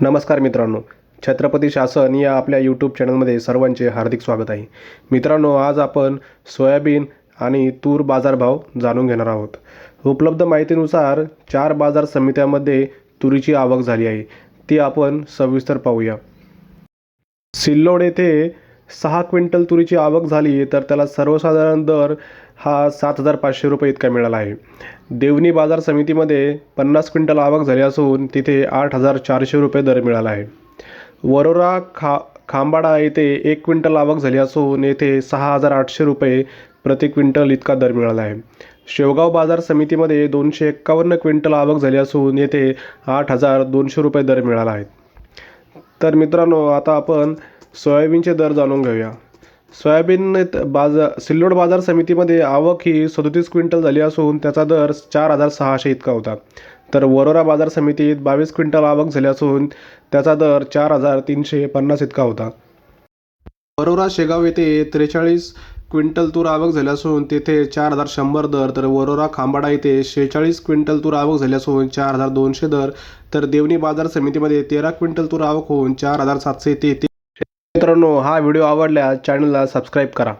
नमस्कार मित्रांनो छत्रपती शासन या आपल्या यूट्यूब चॅनलमध्ये सर्वांचे हार्दिक स्वागत आहे. मित्रांनो आज आपण सोयाबीन आणि तूर बाजारभाव जाणून घेणार आहोत. उपलब्ध माहितीनुसार चार बाजार समित्यामध्ये तुरीची आवक झाली आहे. ती आपण सविस्तर पाहूया. सिल्लोड येथे सहा क्विंटल तुरीची आवक झाली तर त्याला सर्वसाधारण दर हा सात हजार पाचशे रुपये इतका मिळाला आहे. देवणी बाजार समितीमध्ये पन्नास क्विंटल आवक झाली असून तिथे आठ हजार चारशे रुपये दर मिळाला आहे. वरोरा खा खांबाडा येथे एक क्विंटल आवक झाली असून येथे सहा हजार आठशे रुपये प्रति क्विंटल इतका दर मिळाला आहे. शेवगाव बाजार समितीमध्ये दोनशे एक्कावन्न क्विंटल आवक झाली असून येथे आठ हजार दोनशे रुपये दर मिळाला आहे. तर मित्रांनो आता आपण सोयाबीनचे दर जाणून घेऊया. सोयाबीन बाजार सिल्लोड बाजार समितीमध्ये आवक ही सदोतीस क्विंटल झाली असून त्याचा दर चार हजार सहाशे इतका होता. तर वरोरा बाजार समितीत बावीस क्विंटल आवक झाली असून त्याचा दर चार हजार तीनशे पन्नास इतका होता. वरोरा शेगाव येथे त्रेचाळीस क्विंटल तूर आवक झाली असून तेथे चार हजार शंभर दर तर वरोरा खांबाडा येथे शेहेचाळीस क्विंटल तूर आवक झाली असून चार हजार दोनशे दर तर देवणी बाजार समितीमध्ये तेरा क्विंटल तूर आवक होऊन चार हजार सातशे ते मित्रांनो हा व्हिडिओ आवडल्यास चॅनलला सबस्क्राईब करा.